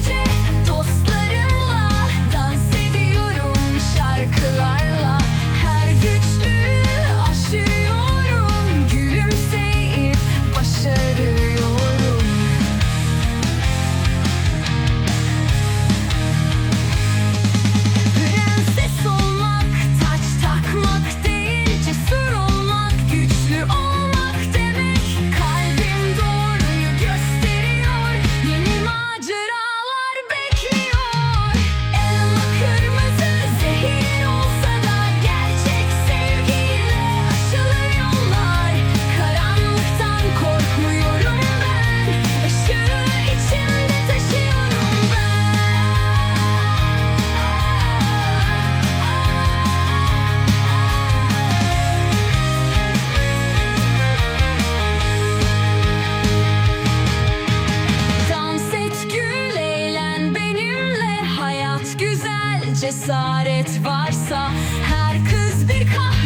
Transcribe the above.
future güzel cesaret varsa her kız bir kahve